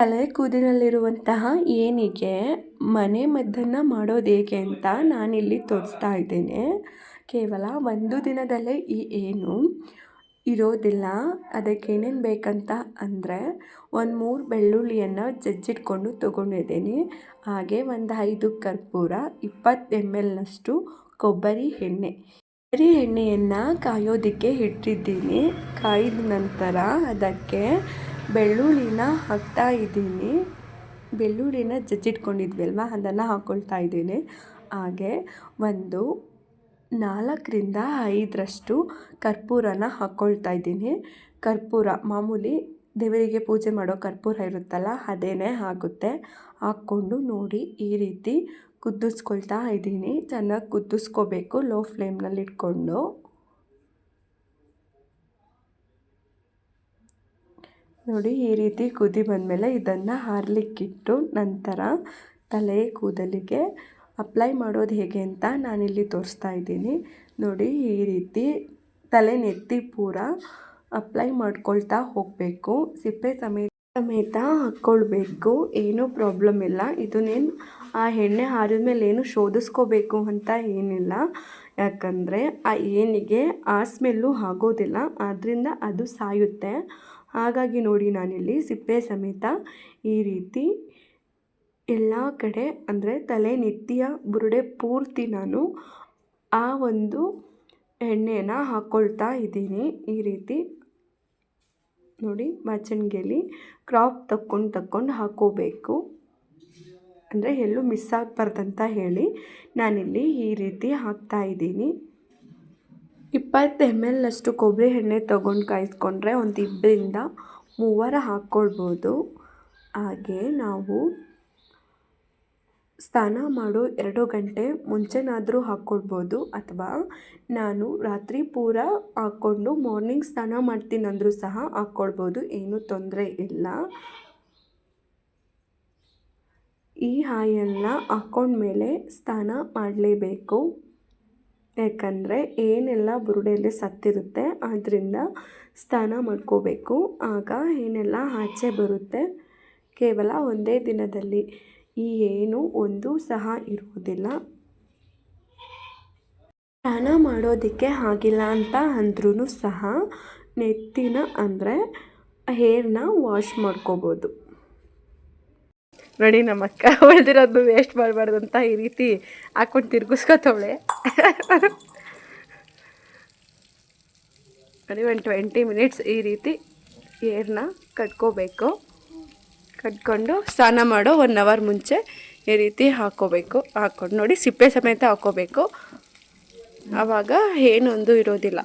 ತಲೆ ಕೂದಲಲ್ಲಿರುವಂತಹ ಏನಿಗೆ ಮನೆ ಮದ್ದನ್ನು ಮಾಡೋದು ಹೇಗೆ ಅಂತ ನಾನಿಲ್ಲಿ ತೋರಿಸ್ತಾ ಇದ್ದೇನೆ. ಕೇವಲ ಒಂದು ದಿನದಲ್ಲೇ ಈ ಏನು ಇರೋದಿಲ್ಲ. ಅದಕ್ಕೆ ಏನೇನು ಬೇಕಂತ ಅಂದರೆ ಒಂದು ಮೂರು ಬೆಳ್ಳುಳ್ಳಿಯನ್ನು ಜಜ್ಜಿಟ್ಕೊಂಡು ತೊಗೊಂಡಿದ್ದೀನಿ. ಹಾಗೆ ಒಂದು ಐದು ಕರ್ಪೂರ, ಇಪ್ಪತ್ತು ಎಂ ಎಲ್ನಷ್ಟು ಕೊಬ್ಬರಿ ಎಣ್ಣೆ. ಕೊಬ್ಬರಿ ಎಣ್ಣೆಯನ್ನು ಕಾಯೋದಕ್ಕೆ ಇಟ್ಟಿದ್ದೀನಿ. ಕಾಯ್ದ ನಂತರ ಅದಕ್ಕೆ ಬೆಳ್ಳುಳ್ಳಿನ ಹಾಕ್ತಾ ಇದ್ದೀನಿ. ಬೆಳ್ಳುಳ್ಳಿನ ಜಜ್ಜಿಟ್ಕೊಂಡಿದ್ವಿ ಅಲ್ವಾ ಅದನ್ನು ಹಾಕ್ಕೊಳ್ತಾ ಇದ್ದೀನಿ. ಹಾಗೆ ಒಂದು ನಾಲ್ಕರಿಂದ ಐದರಷ್ಟು ಕರ್ಪೂರನ ಹಾಕ್ಕೊಳ್ತಾ ಇದ್ದೀನಿ. ಕರ್ಪೂರ, ಮಾಮೂಲಿ ದೇವರಿಗೆ ಪೂಜೆ ಮಾಡೋ ಕರ್ಪೂರ ಇರುತ್ತಲ್ಲ, ಅದೇನೇ ಆಗುತ್ತೆ. ಹಾಕ್ಕೊಂಡು ನೋಡಿ ಈ ರೀತಿ ಕುದಿಸ್ಕೊಳ್ತಾ ಇದ್ದೀನಿ. ಚೆನ್ನಾಗಿ ಕುದಿಸ್ಕೋಬೇಕು, ಲೋ ಫ್ಲೇಮ್ನಲ್ಲಿ ಇಟ್ಕೊಂಡು ನೋಡಿ, ಈ ರೀತಿ ಕುದಿ ಬಂದಮೇಲೆ ಇದನ್ನು ಹಾರಲಿಕ್ಕಿಟ್ಟು ನಂತರ ತಲೆ ಕೂದಲಿಗೆ ಅಪ್ಲೈ ಮಾಡೋದು ಹೇಗೆ ಅಂತ ನಾನಿಲ್ಲಿ ತೋರಿಸ್ತಾ ಇದ್ದೀನಿ. ನೋಡಿ, ಈ ರೀತಿ ತಲೆ ನೆತ್ತಿ ಪೂರ ಅಪ್ಲೈ ಮಾಡ್ಕೊಳ್ತಾ ಹೋಗಬೇಕು. ಸಿಪ್ಪೆ ಸಮೇತ ಸಮೇತ ಹಾಕ್ಕೊಳ್ಬೇಕು. ಏನೂ ಪ್ರಾಬ್ಲಮ್ ಇಲ್ಲ. ಇದನ್ನೇನು ಆ ಎಣ್ಣೆ ಹಾರಿದ ಮೇಲೆ ಏನು ಶೋಧಿಸ್ಕೋಬೇಕು ಅಂತ ಏನಿಲ್ಲ. ಯಾಕಂದರೆ ಆ ಏನಿಗೆ, ಆ ಸ್ಮೆಲ್ಲು ಆಗೋದಿಲ್ಲ ಆದ್ದರಿಂದ ಅದು ಸಾಯುತ್ತೆ. ಹಾಗಾಗಿ ನೋಡಿ ನಾನಿಲ್ಲಿ ಸಿಪ್ಪೆ ಸಮೇತ ಈ ರೀತಿ ಎಲ್ಲ ಕಡೆ, ಅಂದರೆ ತಲೆ ನೆತ್ತಿಯ ಬುರುಡೆ ಪೂರ್ತಿ ನಾನು ಆ ಒಂದು ಎಣ್ಣೆನ ಹಾಕ್ಕೊಳ್ತಾ ಇದ್ದೀನಿ. ಈ ರೀತಿ ನೋಡಿ ಬಾಚಣಿಗೆಯಲ್ಲಿ ಕ್ರಾಪ್ ತಕ್ಕೊಂಡು ತಕ್ಕೊಂಡು ಹಾಕ್ಕೋಬೇಕು ಅಂದರೆ ಎಲ್ಲೂ ಮಿಸ್ ಆಗಬಾರ್ದಂತ ಹೇಳಿ ನಾನಿಲ್ಲಿ ಈ ರೀತಿ ಹಾಕ್ತಾ ಇದ್ದೀನಿ. ಇಪ್ಪತ್ತು ಎಂ ಎಲ್ ಅಷ್ಟು ಕೊಬ್ಬರಿ ಎಣ್ಣೆ ತೊಗೊಂಡು ಕಾಯಿಸ್ಕೊಂಡ್ರೆ ಒಂದು ಇಬ್ಬರಿಂದ ಮೂವರ ಹಾಕ್ಕೊಳ್ಬೋದು. ಹಾಗೆ ನಾವು ಸ್ನಾನ ಮಾಡೋ ಎರಡು ಗಂಟೆ ಮುಂಚೆನಾದರೂ ಹಾಕ್ಕೊಳ್ಬೋದು. ಅಥವಾ ನಾನು ರಾತ್ರಿ ಪೂರ ಹಾಕ್ಕೊಂಡು ಮಾರ್ನಿಂಗ್ ಸ್ನಾನ ಮಾಡ್ತೀನಂದರೂ ಸಹ ಹಾಕ್ಕೊಳ್ಬೋದು. ಏನೂ ತೊಂದರೆ ಇಲ್ಲ. ಈ ಆಯಲ್ನ ಹಾಕ್ಕೊಂಡ್ಮೇಲೆ ಸ್ನಾನ ಮಾಡಲೇಬೇಕು. ಯಾಕಂದರೆ ಏನೆಲ್ಲ ಬುರುಡೆಯಲ್ಲಿ ಸತ್ತಿರುತ್ತೆ ಆದ್ದರಿಂದ ಸ್ನಾನ ಮಾಡ್ಕೋಬೇಕು. ಆಗ ಏನೆಲ್ಲ ಆಚೆ ಬರುತ್ತೆ ಕೇವಲ ಒಂದೇ ದಿನದಲ್ಲಿ. ಈ ಏನು ಒಂದು ಸಹ ಇರುವುದಿಲ್ಲ. ಸ್ನಾನ ಮಾಡೋದಕ್ಕೆ ಆಗಿಲ್ಲ ಅಂತ ಅಂದ್ರೂ ಸಹ ನೆತ್ತಿನ ಅಂದರೆ ಹೇರ್ನ ವಾಶ್ ಮಾಡ್ಕೋಬೋದು. ನೋಡಿ ನಮ್ಮ ಅಕ್ಕ ಉಳಿದಿರೋದು ವೇಸ್ಟ್ ಮಾಡಬಾರ್ದು ಅಂತ ಈ ರೀತಿ ಹಾಕ್ಕೊಂಡು ತಿರ್ಗಿಸ್ಕೊತವಳೆ. ನೋಡಿ ಒಂದು ಟ್ವೆಂಟಿ ಮಿನಿಟ್ಸ್ ಈ ರೀತಿ ಏರ್ನ ಕಟ್ಕೋಬೇಕು. ಕಟ್ಕೊಂಡು ಸ್ನಾನ ಮಾಡೋ ಒನ್ ಅವರ್ ಮುಂಚೆ ಈ ರೀತಿ ಹಾಕ್ಕೋಬೇಕು ಹಾಕ್ಕೊಂಡು ನೋಡಿ ಸಿಪ್ಪೆ ಸಮೇತ ಹಾಕ್ಕೋಬೇಕು ಆವಾಗ ಏನೊಂದು ಇರೋದಿಲ್ಲ.